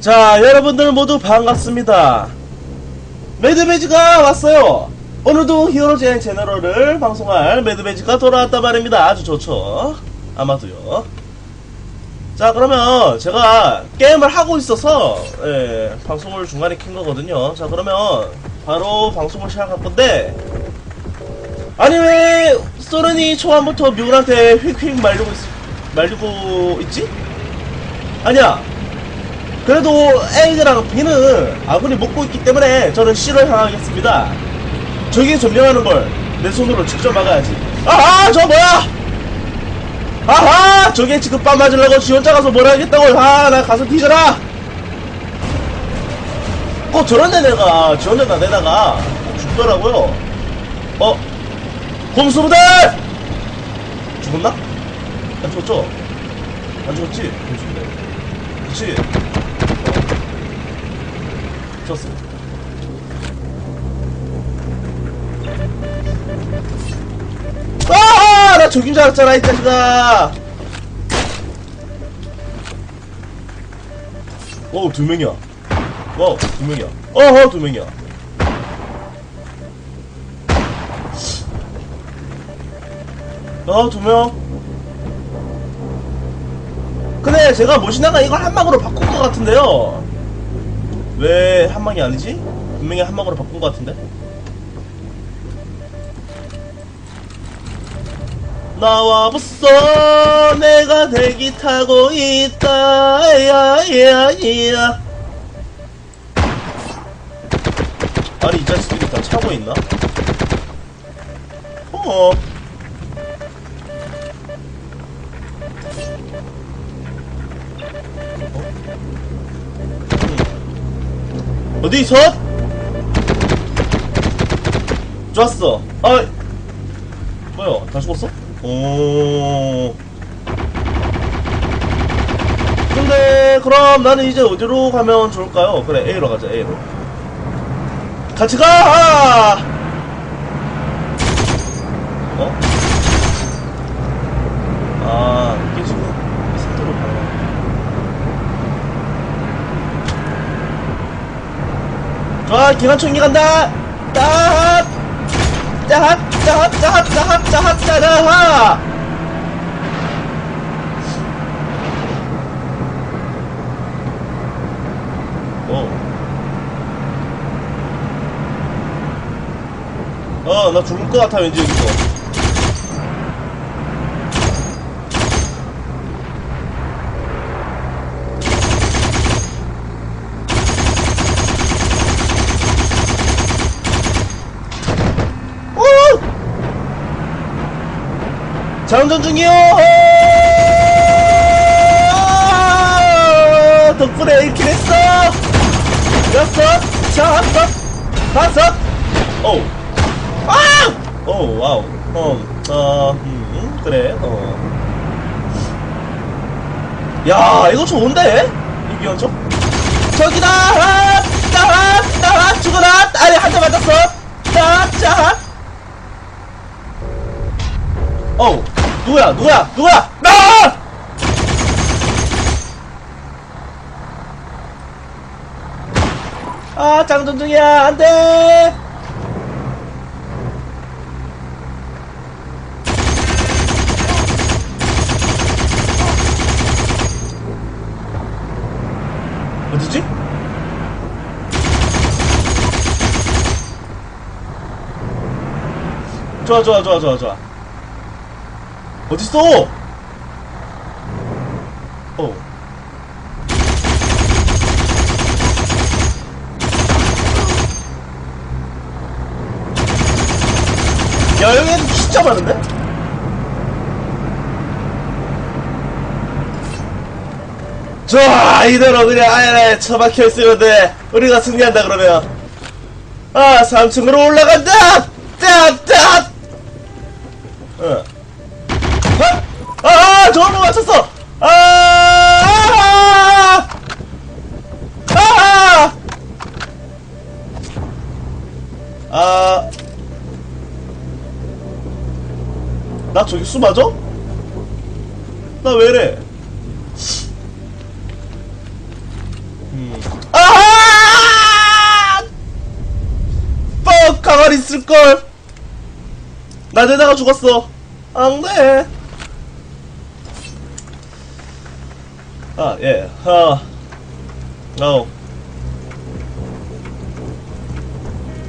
자, 여러분들 모두 반갑습니다. 매드베지가 왔어요. 오늘도 히어로젠 제너럴을 방송할 매드베지가 돌아왔단 말입니다. 아주 좋죠. 아마도요. 자, 그러면 제가 게임을 하고 있어서 예, 방송을 중간에 킨 거거든요. 자, 그러면 바로 방송을 시작할 건데 아니 왜 소련이 초반부터 미군한테 휙휙 말리고 있, 말리고 있지? 아니야. 그래도 A랑 B는 아군이 먹고 있기 때문에 저는 C를 향하겠습니다. 저기 점령하는 걸 내 손으로 직접 막아야지. 아하! 저 뭐야! 아하! 저게 지금 빰 맞으려고 지 혼자 가서 뭘 하겠다고! 아, 나 가서 뒤져라! 꼭 저런 데 내가, 지 혼자 다 내다가 죽더라고요. 어? 곰수부들! 죽었나? 안 죽었죠? 안 죽었지? 곰수부들. 그치? 어. 좋았어. 아! 나 저긴 줄 알았잖아, 이 자식아! 오, 두 명이야. 와우, 두 명이야. 어허, 두 명이야. 아, 두 명. 근데 제가 모시나가 이걸 한방으로 바꾼 것 같은데요. 왜 한방이 아니지? 분명히 한방으로 바꾼 것 같은데? 나와 봤어 내가 대기 타고 있다 야야야 아니 이 자식들이 다 차고 있나? 어 어디 있어? 좋았어. 아, 뭐야? 다 죽었어? 오. 근데 그럼 나는 이제 어디로 가면 좋을까요? 그래 A로 가자 A로. 같이 가. 아! 어? 아 이게 지금 상태로 가나? 좋아 기관총이 간다. 따핫 따핫 따핫 따핫 따핫 따핫 따핫 어, 나 죽을 것 같아, 왠지 여기서. 오! 장전 중이요! 아! 덕분에 1킬 했어! 여섯, 다섯, 다섯, 오! 아! 오, 와우. 어, 어, 음, 그래, 어. 야, 이거 좋은데? 이 기관총? 저기다! 아! 따라! 따라! 죽어라! 아니, 한 대 맞았어! 자, 자! 어우, 누구야, 누구야, 누구야! 나! 아, 장전 중이야, 안 돼! 어디지? 좋아 좋아 좋아 좋아 좋아 어딨어? 어. 야, 여기 애들 진짜 많은데? 좋아 이대로 그냥 아예 처박혀 있으면 돼. 우리가 승리한다 그러면. 아 3층으로 올라간다! 따 따 저기 수 맞아? 나 왜래? 음. 음. 아하! 뻑! 가만히 있을걸! 나 내다가 죽었어. 안 돼. 아, 예. 아. 어.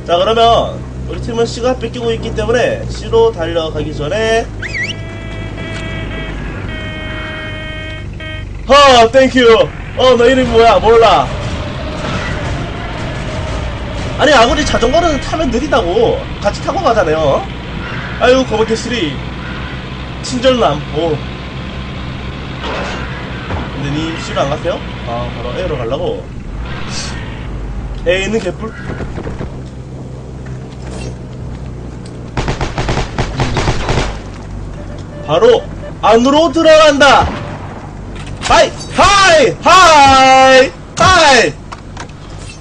자, 그러면, 우리 팀은 C가 뺏기고 있기 때문에, C로 달려가기 전에, 하, 땡큐. 어, 너 이름이 뭐야? 몰라. 아니, 아무리 자전거는 타면 느리다고. 같이 타고 가잖아요. 아유, 거북해 시리. 친절남. 오. 근데 니 C로 안 갔어요? 아, 바로 A로 가려고. A에 있는 개뿔. 바로 안으로 들어간다. 하이 하이 하이 하이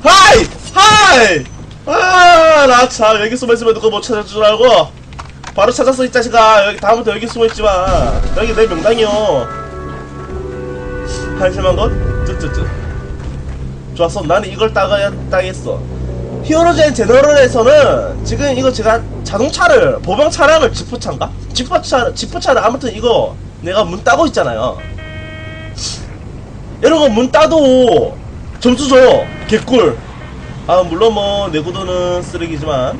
하이 하이. 아나 참 여기 숨어 있으면 누가 못 찾을 줄 알고. 바로 찾았어 이 자식아 여기 다음부터 여기 숨어 있지 마. 여기 내 명당이요. 한심한 것? 쯧쯧쯧. 좋았어. 나는 이걸 따가야 따겠어. 히어로젠 제너럴에서는 지금 이거 제가 자동차를 보병 차량을 지프차인가 지프차 지프차를 아무튼 이거 내가 문 따고 있잖아요 이런 거 문 따도 점수 줘요. 개꿀. 아, 물론 뭐, 내구도는 쓰레기지만.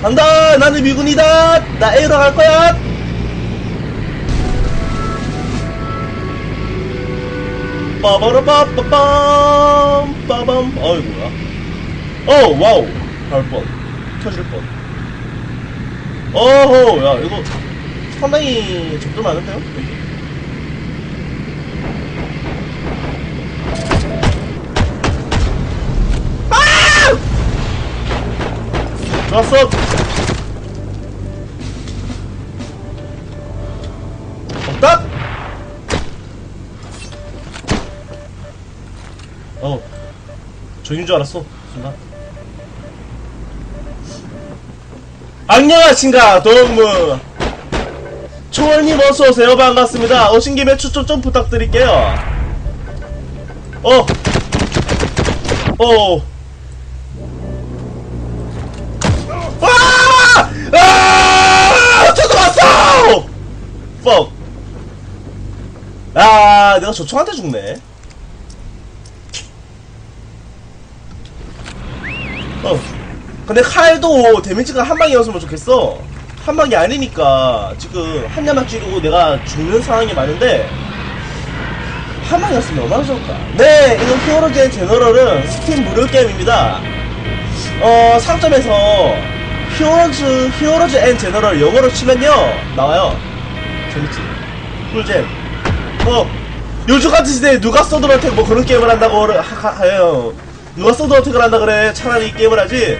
간다! 나는 미군이다! 나 A로 갈 거야! 빠바라빠빠빰! 빠밤! 어이구야. 어, 와우! 갈 뻔. 터질 뻔. 어허, 야, 이거 상당히 적들 많은데요? 여기? 좋았어. 없다. 어, 저인 줄 알았어. 순간. 안녕하신가 동무. 초월님 어서 오세요. 반갑습니다. 오신 김에 추천 좀 부탁드릴게요. 어. 어. 아! 아! 저도 왔어! 퍽. 아, 내가 저 총한테 죽네. 어. 근데 칼도 데미지가 한 방이었으면 좋겠어. 한 방이 아니니까 지금 한 대만 찌르고 내가 죽는 상황이 많은데 한 방이었으면 얼마나 좋을까. 네, 이거 히어로젠 제너럴은 스팀 무료 게임입니다. 어, 상점에서 히어로즈, 히어로즈 앤 제너럴 영어로 치면요, 나와요. 재밌지. 꿀잼. 어, 요즘 같은 시대에 누가 서든어택 뭐 그런 게임을 한다고 하, 하, 하요. 누가 서든어택을 한다 그래. 차라리 이 게임을 하지.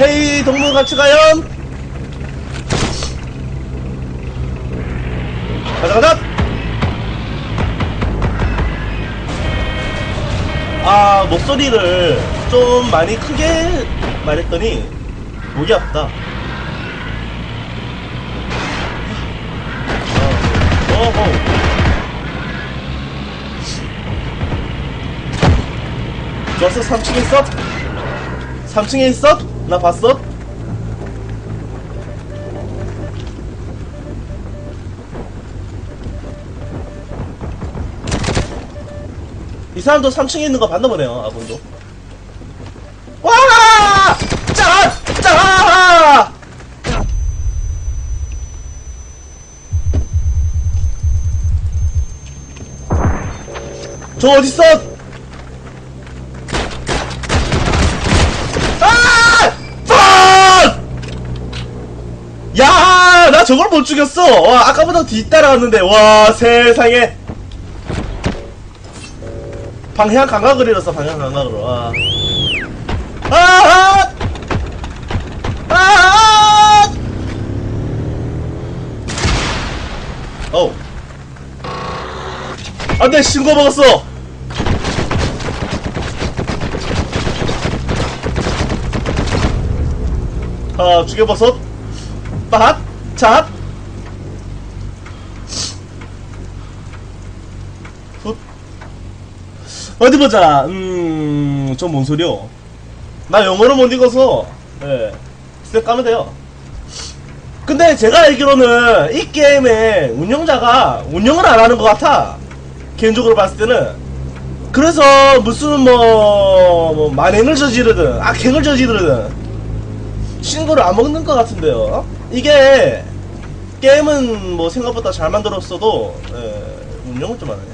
헤이, 동물 같이 가요. 가자, 가자! 아, 목소리를 좀 많이 크게 말했더니 목이 아프다. 어, 어허. 좋았어, 3층에 있어? 3층에 있어? 나 봤어? 이 사람도 3층에 있는 거 봤나 보네요, 아군도. 와! 짜! 짜! 저 어딨어? 아! 펀! 야, 나 저걸 못 죽였어. 와, 아까보다 뒤따라왔는데, 와, 세상에. 방향 감각을 잃었어, 방향 감각으로. 와. 아! 아! 어우. 안 돼, 신고 먹었어! 아, 죽여버섯. 빡! 잣! 훗. 어디 보자. 음, 저뭔 소리요? 나 영어를 못 읽어서, 예. 스텝 까면 돼요. 근데 제가 알기로는 이 게임의 운영자가 운영을 안 하는 것 같아. 개인적으로 봤을 때는. 그래서 무슨 뭐, 뭐 만행을 저지르든, 악행을 저지르든, 신고를 안 먹는 것 같은데요. 이게, 게임은 뭐 생각보다 잘 만들었어도, 예, 운영을 좀안 하네.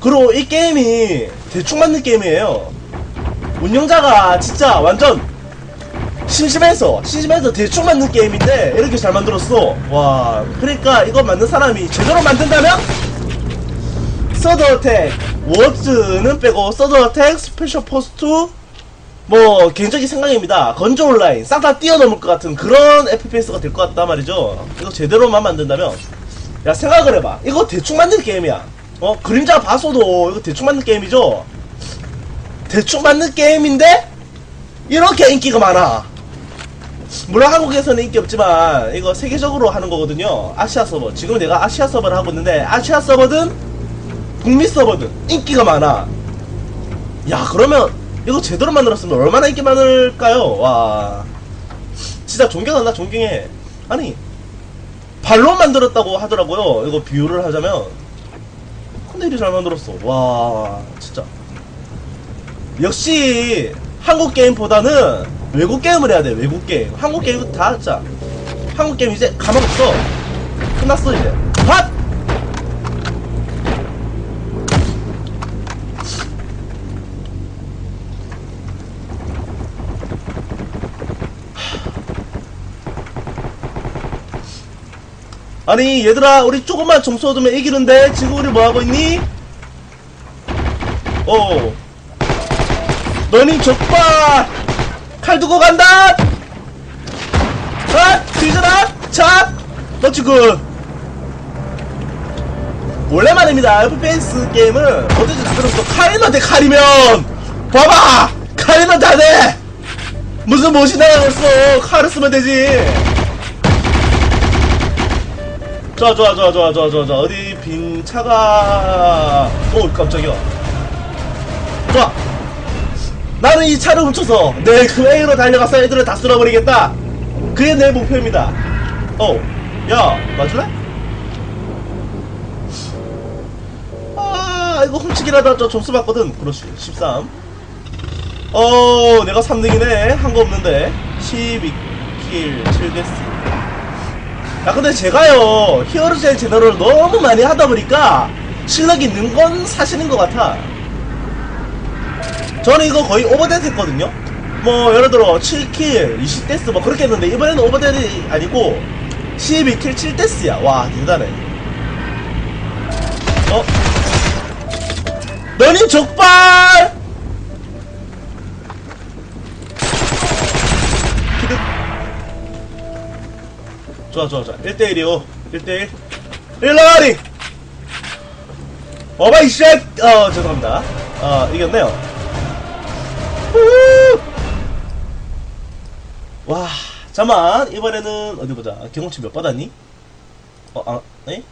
그리고 이 게임이 대충 만든 게임이에요. 운영자가 진짜 완전 심심해서 심심해서 대충 만든 게임인데 이렇게 잘 만들었어. 와, 그러니까 이거 만든 사람이 제대로 만든다면 서드 어택 워즈는 빼고 서드 어택 스페셜 포스트 뭐 개인적인 생각입니다. 건조 온라인 싹 다 뛰어넘을 것 같은 그런 FPS가 될 것 같단 말이죠. 이거 제대로만 만든다면 야 생각을 해봐. 이거 대충 만든 게임이야. 어 그림자 봤어도 이거 대충 만든 게임이죠. 대충 만든 게임인데 이렇게 인기가 많아. 물론 한국에서는 인기 없지만 이거 세계적으로 하는 거거든요. 아시아 서버. 지금 내가 아시아 서버를 하고 있는데 아시아 서버든 북미 서버든 인기가 많아. 야 그러면 이거 제대로 만들었으면 얼마나 인기 많을까요? 와 진짜 존경한다 존경해. 아니 발로 만들었다고 하더라고요. 이거 비유를 하자면 근데 이리 잘 만들었어. 와 진짜. 역시 한국 게임보다는 외국 게임을 해야 돼 외국 게임 한국 게임 다 진짜 한국 게임 이제 가망 없어 끝났어 이제 핫 아니 얘들아 우리 조금만 점수 얻으면 이기는데? 지금 우리 뭐하고 있니? 어. 너님 적발 칼 두고 간다! 자 뒤져라! 자너 지금 원래 말입니다. FPS 게임은 어쩐지 다 들었어 칼이면. 봐봐! 칼이면 다돼! 무슨 못이 나가겠어? 칼을 쓰면 되지 좋아 좋아 좋아 좋아 좋아 좋아 좋아. 어디 빈 차가. 오 깜짝이야. 좋아. 나는 이 차를 훔쳐서 내 그 A로 달려가서 애들을 다 쓸어버리겠다. 그게 내 목표입니다. 어야 맞을래? 아 이거 훔치기라도 저 점수 받거든. 그렇지. 13 어, 내가 3등이네. 한 거 없는데. 12킬. 7데스. 야, 근데 제가요, 히어로젠 제너럴 너무 많이 하다 보니까 실력이 는건 사실인 것 같아. 저는 이거 거의 오버데스 했거든요? 뭐, 예를 들어, 7킬, 20데스 뭐 그렇게 했는데, 이번에는 오버데스 아니고, 12킬 7데스야. 와, 대단해. 어? 너님 적발! 좋아, 좋아, 좋아. 1대1이요. 1대1. 일라리! 어바이 쉣! 어, 죄송합니다. 어, 이겼네요. 후! 와, 잠만. 이번에는, 어디 보자. 경험치 몇 받았니? 어, 아, 에?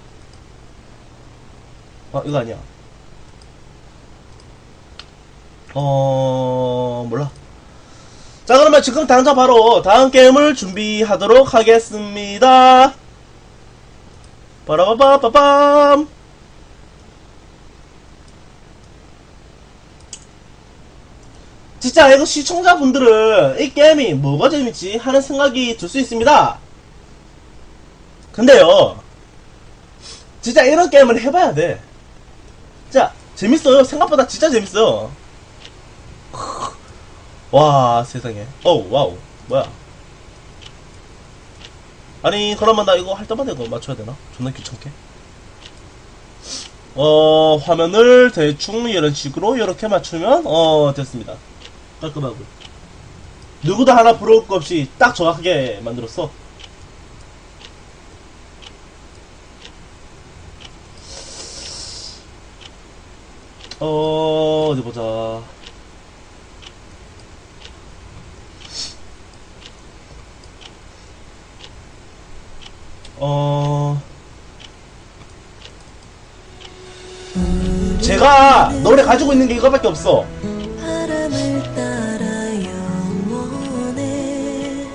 어, 이거 아니야. 어, 몰라. 자, 그러면 지금 당장 바로 다음 게임을 준비하도록 하겠습니다. 빠라바바빠밤! 진짜 이거 시청자분들은 이 게임이 뭐가 재밌지 하는 생각이 들 수 있습니다. 근데요, 진짜 이런 게임을 해봐야 돼. 진짜 재밌어요. 생각보다 진짜 재밌어요. 와 세상에. 어우 와우. 뭐야? 아니 그러면 나 이거 할 때마다 이거 맞춰야 되나? 존나 귀찮게? 어 화면을 대충 이런 식으로 이렇게 맞추면 어 됐습니다. 깔끔하고. 누구도 하나 부러울 것 없이 딱 정확하게 만들었어. 어 어디 보자 어. 제가 노래 가지고 있는 게 이거밖에 없어. 바람을 따라 영원해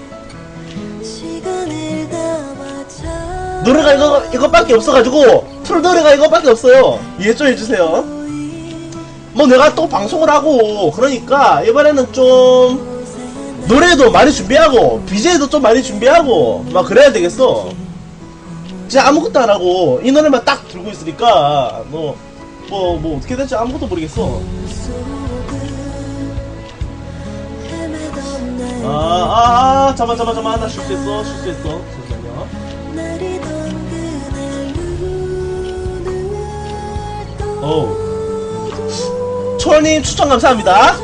시간을 담아 노래가 이거 이것밖에 없어가지고 틀 노래가 이거밖에 없어요. 이해 좀 해주세요. 뭐 내가 또 방송을 하고 그러니까 이번에는 좀 노래도 많이 준비하고 BJ도 좀 많이 준비하고 막 그래야 되겠어. 진짜 아무것도 안 하고 이 노래만 딱 들고 있으니까 뭐 뭐 뭐 어떻게 될지 아무것도 모르겠어. 아, 아, 아, 잠만, 잠만, 잠만. 나 실수했어, 실수했어. 잠시만요. 어우. 초월님 추천 감사합니다.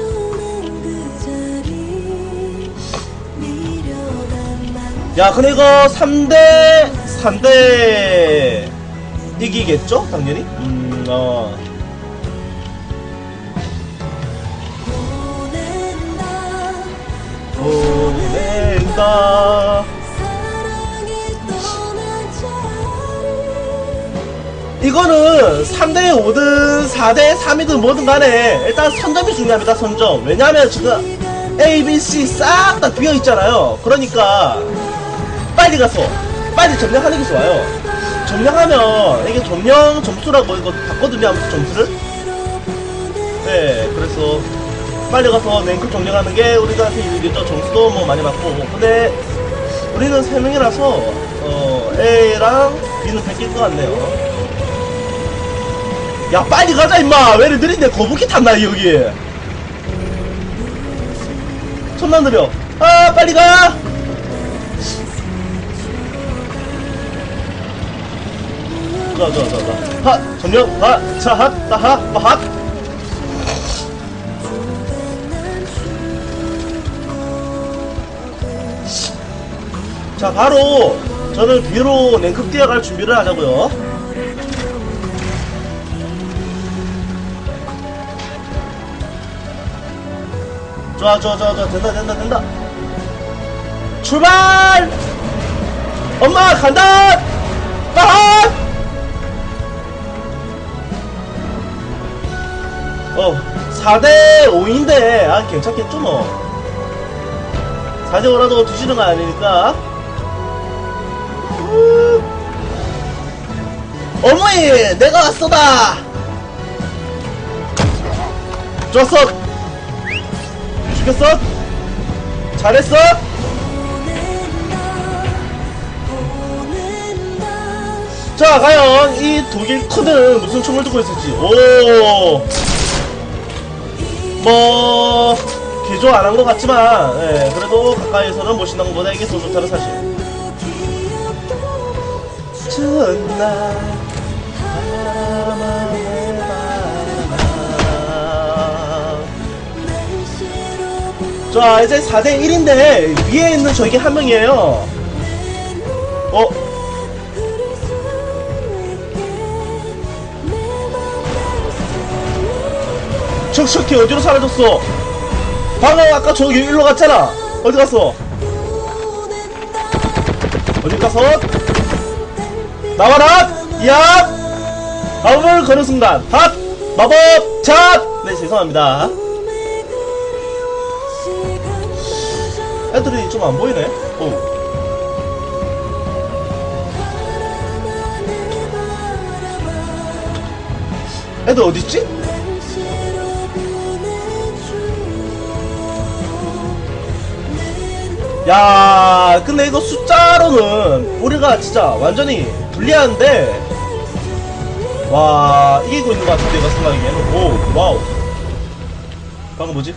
야, 근데 이거 3대, 3대 이기겠죠? 당연히? 음, 어. 보낸다. 이거는 3대 5든 4대 3이든 뭐든 간에 일단 선점이 중요합니다, 선점. 왜냐면 지금 A, B, C 싹 다 비어 있잖아요. 그러니까 빨리 가서 빨리 점령하는 게 좋아요. 점령하면 이게 점령 점수라고 이거 봤거든요, 아무튼 점수를. 네, 그래서 빨리 가서 랭크 점령하는 게 우리한테 이득이죠. 점수도 뭐 많이 받고. 근데 우리는 3명이라서 어, A랑 B는 뺏길 것 같네요. 야 빨리 가자 임마 왜 이리 느린데 거북이 탔나 여기 손나 느려 아 빨리 가 자자자자. 핫 점령 핫자핫다핫핫 자 바로 저는 B로 랭크 뛰어갈 준비를 하자고요. 좋아 좋아 좋아 좋아 된다 된다 된다. 출발! 엄마 간다! 빠! 어 4대 5인데 아 괜찮겠죠 뭐 4대 5라도 뒤지는 거 아니니까 우. 어머니 내가 왔어다 좋았어 죽였어? 잘했어? 자, 과연 이 독일 코는 무슨 총을 들고 있을지. 오, 뭐 개조 안 한 것 같지만, 예, 그래도 가까이에서는 멋있는 것보다 이게 더 좋다는 사실. 전날 바람에 바람. 자 이제 4대 1인데 위에 있는 저기 한 명이에요 어? 척척히 어디로 사라졌어? 방금 아까 저기 일로 갔잖아. 어디 갔어? 어디 가서 나와라! 야 마법을 거는 순간 핫! 마법 잡네 죄송합니다. 애들이 좀 안 보이네. 어. 애들 어딨지? 야, 근데 이거 숫자로는 우리가 진짜 완전히 불리한데, 와, 이기고 있는 것 같은데, 이거 생각하기에는. 오, 와우. 방금 뭐지?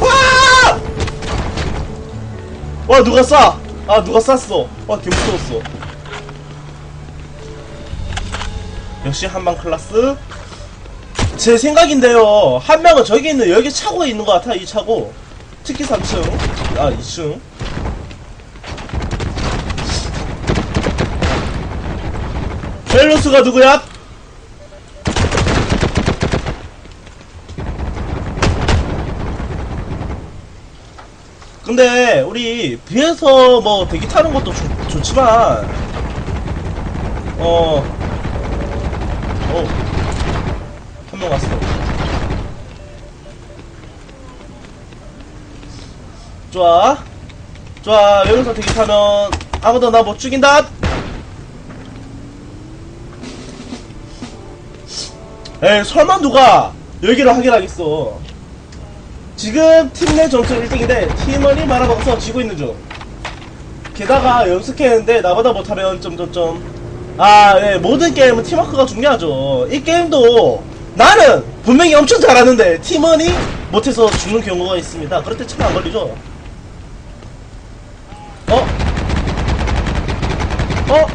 와! 와 누가 쏴? 아 누가 쐈어? 와 개무서웠어 역시 한방 클라스 제 생각인데요 한 명은 저기 있는 여기 차고에 있는 것 같아 이 차고 특히 3층 아 2층 벨로스가 누구야? 근데 우리 비에서 뭐 대기 타는 것도 좋, 좋지만 어. 어. 한명 왔어. 좋아. 좋아. 여기서 대기하면 아무도 나 못 죽인다. 에이, 설마 누가 여기를 하긴 하겠어. 지금 팀 내 점수 1등인데 팀원이 말아먹어서 지고 있는 중. 게다가 연습했는데 나보다 못하면 점점점 아 예, 모든 게임은 팀워크가 중요하죠 이 게임도 나는 분명히 엄청 잘하는데 팀원이 못해서 죽는 경우가 있습니다 그럴 때 참 안 걸리죠 어? 어?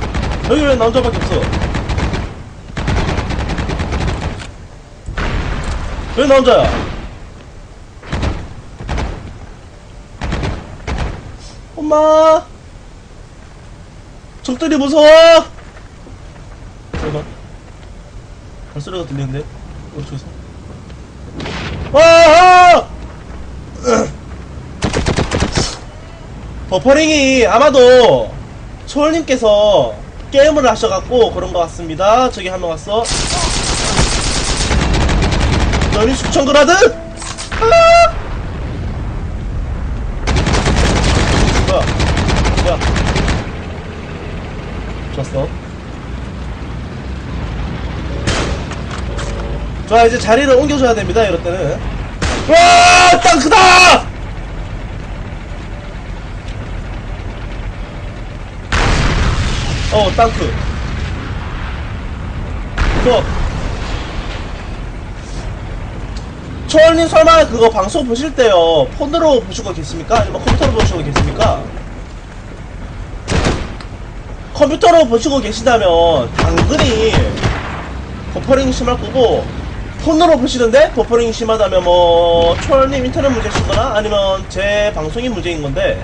여기 왜 남자밖에 없어 왜 남자야 엄마 적들이 무서워! 잠깐. 발소리가 들리는데? 어떻게서? 와! 버퍼링이 아마도 초월님께서 게임을 하셔갖고 그런 것 같습니다. 저기 한 명 왔어. 너희 숙청그라드? 아! 뭐야? 뭐야? 좋았어. 좋아, 이제 자리를 옮겨줘야 됩니다, 이럴 때는. 와! 땅크다! 어, 땅크. 그, 초월님 설마 그거 방송 보실 때요, 폰으로 보시고 계십니까? 아니면 컴퓨터로 보시고 계십니까? 컴퓨터로 보시고 계시다면 당근이 버퍼링이 심할 거고 폰으로 보시는데 버퍼링이 심하다면 뭐 초월님 인터넷 문제시거나 아니면 제 방송이 문제인 건데